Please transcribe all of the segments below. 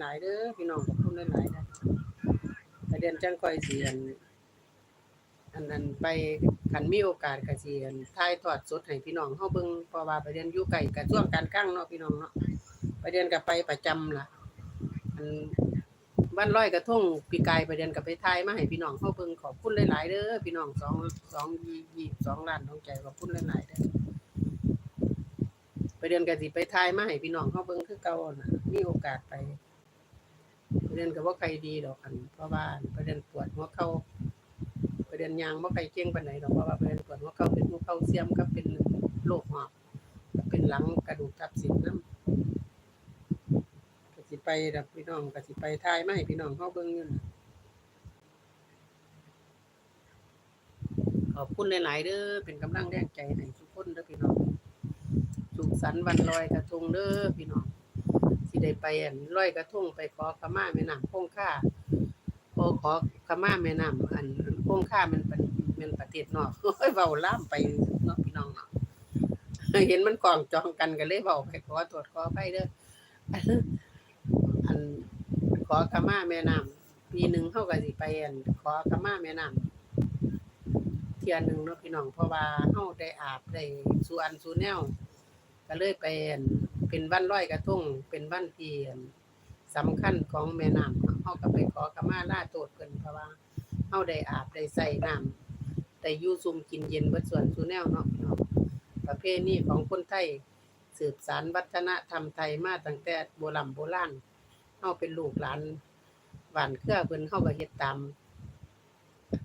หลายๆเด้อพี่น้องขอบคุณหลายๆนะประเด็นจังคอยสิอันอันนั้นไปคันมีโอกาสก็สิอันถ่ายทอดสดให้พี่น้องเฮาเบิ่งเพราะว่าประเด็นอยู่ไกลกับช่วงการกั้งเนาะพี่น้องเนาะประเด็นก็ไปประจำล่ะอันบ้านร้อยกระทงปีกายประเด็นก็ไปถ่ายมาให้พี่น้องเฮาเบิ่งขอบคุณหลายๆเด้อพี่น้องสองสองยี่ยี่สองล้านน้องใจขอบคุณหลายๆเด้อไปเดือนก็สิไปทายมาให้พี่น้องเขาเบิ่งคือเก่าน่ะมีโอกาสไป ไปเดือนก็บ่ใครดีดอกอันเพราะว่าไปเดือนปวดหัวเข่าไปเดือนยางบ่ใครเก่งปานใดดอกเพราะว่าไปเดือนปวดหัวเข่าเป็นหัวเข่าเสียมก็เป็นโรคหอบก็เป็นหลังกระดูกทับเส้นนํก็สิไปดอกพี่น้องก็สิไปทายมาให้พี่น้องเขาเบิ่งอยู่นะขอบคุณหลาย ๆ เด้อเป็นกำลังแรงใจให้ทุกคนเด้อพี่น้องสุขสันต์วันลอยกระทงเด้อพี่น้อง ได้ไปอันลอยกระทงไปขอขมาแม่น้ำคงค่าขอขอขมาแม่น้ำอันคงค่ามันเป็นเป็นประเทศนอกโอ้ยเว้าล่ามไปเนาะพี่น้องเนาะเห็นมันกองจองกันก็เลยเว้าไปขอตรวจขอไปเด้ออันขอขมาแม่น้ำปีหนึ่งเฮาก็สิไปอันขอขมาแม่น้ำเที่ยหนึ่งเนาะพี่น้องเพราะว่าเฮาได้อาบได้สูอันสูแนวก็เลยไปอัน เป็นวันร้อยกระทงเป็นวันที่อั่นสำคัญของแม่น้ำเนาะเฮาก็ไปขอขมาลาโทษเพิ่นเพราะว่าเฮาได้อาบได้ใส่น้ำได้อยู่ซุ่มกินเย็นเบิดส่วนสุแนวเนาะพี่น้องประเพณีของคนไทยสืบสานวัฒนธรรมไทยมาตั้งแต่โบราณโบราณเฮาเป็นลูกหลานหวานเครือเพิ่นเฮาก็เฮ็ดตาม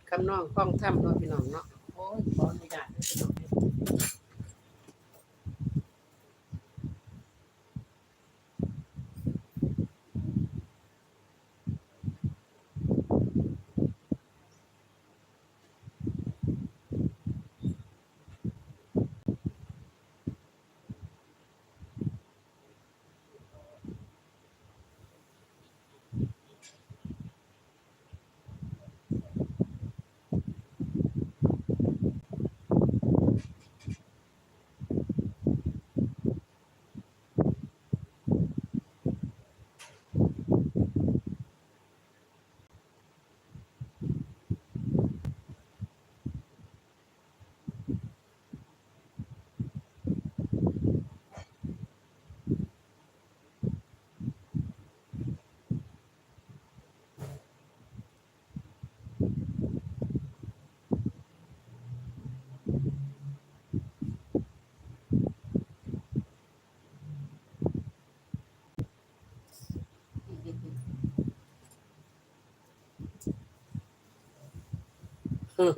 คำนองข้องถ้ำเนาะพี่น้องเนาะโอ้ยขอ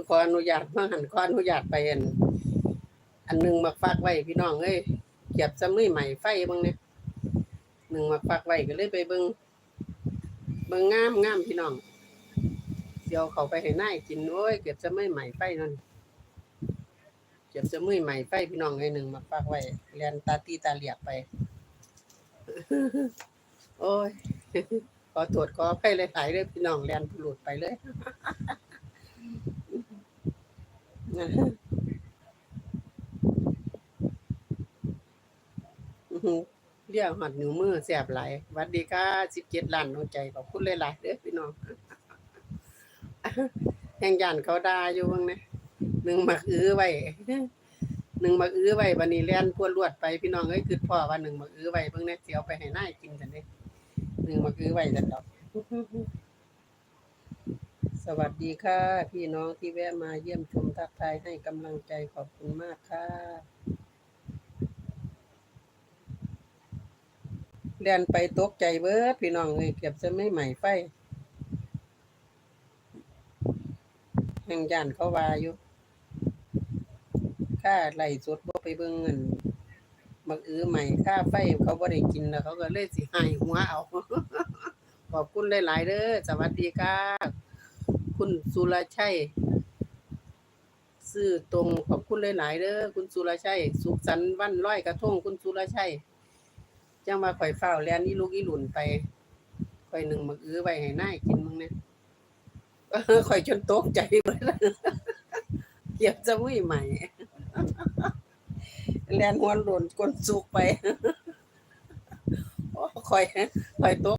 ขออนุญาตมาหันขออนุญาตไปอันอันหนึ่งมาฝากไว้พี่น้องเอ้ยเก็บจะมือใหม่ไฟบิ่งเนี่ยหนึ่งมาฝากไว้ก็เลยไปเบิ่งเบิ่งงามงามพี่น้องเดี๋ยวเขาไปให้นายกินโอ้ยเก็บจะมือใหม่ไฟนั่นเก็บจะมือใหม่ไฟพี่น้องไอ้หนึ่งมาฝากไว้เรียนตาตีตาเหลียบไป โอ้ยขอตรวจขอไปเลยหายเลยพี่น้องเรียนหลุดไปเลย เรียกหอดนิ้วมือแสบไหลหวัดดีค่ะสิบเจ็ดล้านน้องใจขอบคุณหลายเด้อพี่น้องแห่งยานเขาด่าอยู่บ้างนะหนึ่งมักอื้อไว้หนึ่งมักอื้อไว้วันนี้เลียนพวดรวดไปพี่น้องเอ้ยคือพ่อว่าหนึ่งมักอื้อไว้เบิ่งนะเสียวไปให้นากินกันเด้หนึ่งมักอื้อไว้จันดอก สวัสดีค่ะ พี่น้องที่แวะมาเยี่ยมชมทักทายให้กำลังใจขอบคุณมากค่ะเรียนไปตกใจเบิดพี่น้องเลยเก็บจะไม่ใหม่ไฟแห่งย่านเขาวาอยู่ค่าไหลสดบ่ไปเบิ่งเงินมักอื้อใหม่ค่าไฟเขาบ่ได้กินแล้วเขาก็เลยสิให้หัวเอาขอบคุณหลาย ๆเด้อสวัสดีค่ะ คุณสุรชัยซื้อตรงขอบคุณหลายๆเด้อคุณสุรชัยสุขสันต์วันร้อยกระทงคุณสุรชัยจังว่าข่อยเฝ้าแลนนี่ลูกอีหลุนไปข่อยหนึ่งมักอื้อไว้ให้นายกินมึงเนี่ยข่อยจนตกใจเล้วเก็บจะมุ้ยใหม่แลนหัวหล่นก้นสุกไปโอ้ข่อยข่อยตก